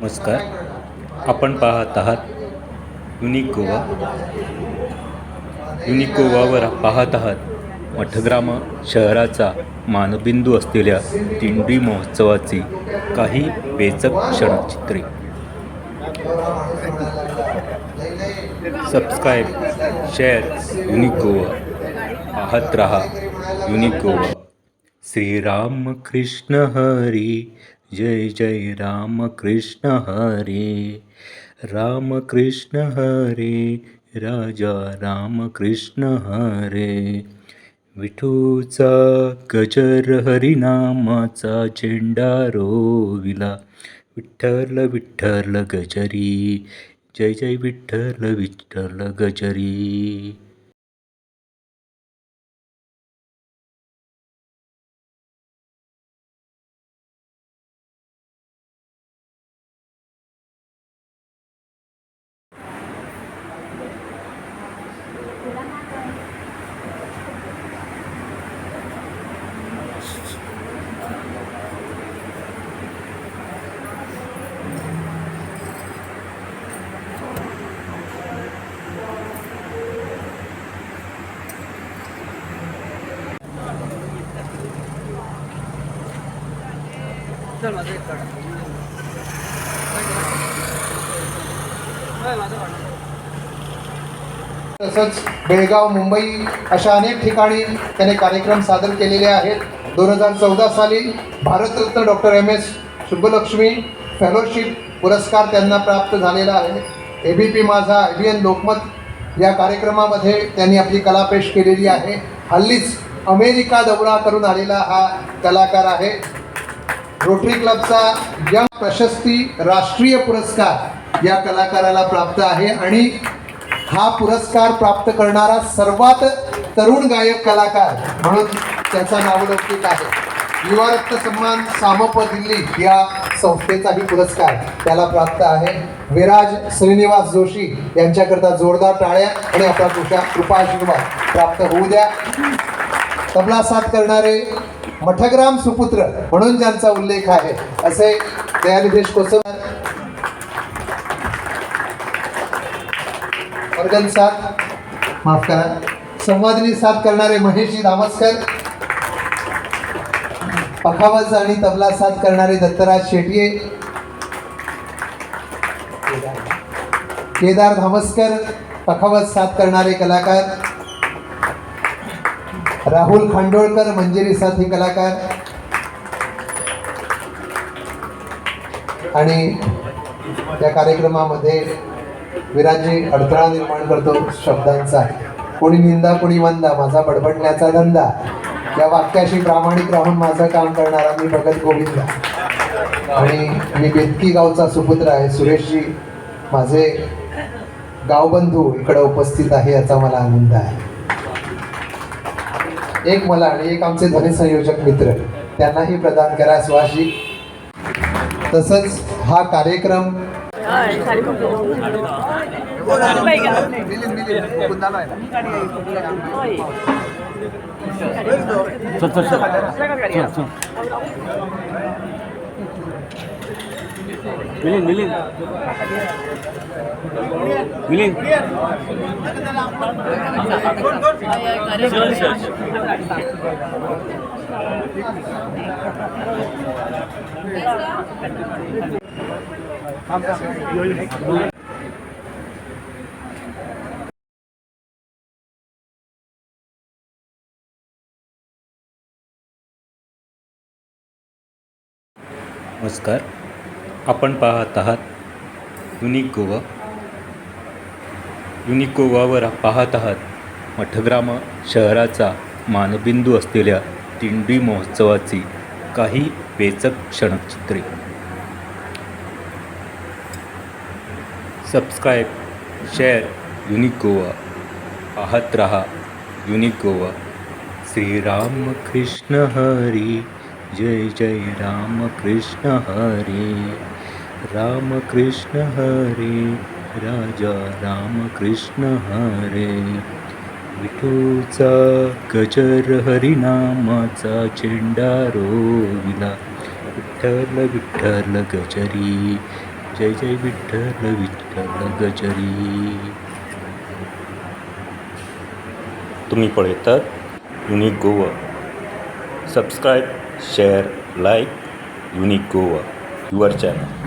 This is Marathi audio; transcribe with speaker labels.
Speaker 1: नमस्कार. आपण पाहत आहात युनिक गोवा. युनिक गोवावर पाहत आहात मठग्राम शहराचा मानबिंदू असलेल्या दिंडी महोत्सवाची काही वेचक क्षणचित्रे. Subscribe share unique Goa. पाहत रहा युनिक गोवा. श्रीराम कृष्ण हरी. जय जय राम कृष्ण हरे। राम कृष्ण हरे राजा राम कृष्ण हरे। विठूचा गजर हरिनामाचा झेंडा रोविला। विठ्ठल विठ्ठल गजरी जय जय विठ्ठल विठ्ठल गजरी।
Speaker 2: चल माझं एक काढा. होय, माझं काढा.
Speaker 3: तसंच बेळगाव मुंबई अशा अनेक ठिकाणी त्याने कार्यक्रम सादर केलेले आहेत. दोन हजार चौदा साली Bharat Ratna doctor M S Subbalakshmi fellowship पुरस्कार त्यांना प्राप्त झालेला आहे. A B P Majha and Lokmat या कार्यक्रमामध्ये त्यांनी आपली कला पेश केलेली आहे. हल्लीच अमेरिका दौरा करून आलेला हा कलाकार आहे. रोटरी क्लबचा यंग प्रशस्ती राष्ट्रीय पुरस्कार या कलाकाराला प्राप्त आहे आणि हा पुरस्कार प्राप्त करणारा सर्वात तरुण गायक कलाकार म्हणून त्याचा नावलौकिक आहे. युवारत्न सन्मान सामप दिल्ली या संस्थेचाही पुरस्कार त्याला प्राप्त आहे. विराज श्रीनिवास जोशी यांच्याकरता जोरदार टाळ्या आणि आपला कृपा आशीर्वाद प्राप्त होऊ द्या. तबला साथ करणारे मठग्राम सुपुत्र म्हणून ज्यांचा उल्लेख आहे असे दयानिधेश कोसमर. वर्गन साथ माफ करा. संवादिनी साथ करणारे महेशजी धामस्कर पखावज आणि तबला साथ करणारे दत्तराज शेटये. केदार धामस्कर पखावज साथ करणारे कलाकार. राहुल खांडोळकर मंजिरी साथी कलाकार. आणि या कार्यक्रमामध्ये विराजी अडथळा निर्माण करतो शब्दांचा. कोणी निंदा कोणी वंदा माझा बडबडण्याचा धंदा. या वाक्याशी प्रामाणिक राहून माझं काम करणारा मी भगत गोविंदा. आणि मी बेतकी गावचा सुपुत्र आहे सुरेशजी. माझे गावबंधू इकडे उपस्थित आहे याचा मला आनंद आहे. एक मला आणि एक आमचे ध्वनिसंयोजक मित्र त्यांनाही प्रदान करा स्वाशी तसंच हा कार्यक्रम
Speaker 2: मिलिंद मिलिंद. मिलिंद.
Speaker 1: नमस्कार. आपण पाहत आहात युनिक गोवा युनिक गोवावर पाहत आहात मठग्राम शहराचा मानबिंदू असलेल्या दिंडी महोत्सवाची काही वेचक क्षणचित्रे. सबस्क्राईब शेअर युनिक गोवा पाहत रहा युनिक गोवा श्रीराम कृष्ण हरी. जय जय राम कृष्ण हरी. राम कृष्ण हरे राजा राम कृष्ण हरे. विठूचा गजर हरिनामाचा झेंडा रोविला. विठ्ठल विठ्ठल गजरी जय जय विठ्ठल विठ्ठल गजरी. तुम्ही पळयतात unique Goa. Subscribe share like unique Goa your channel.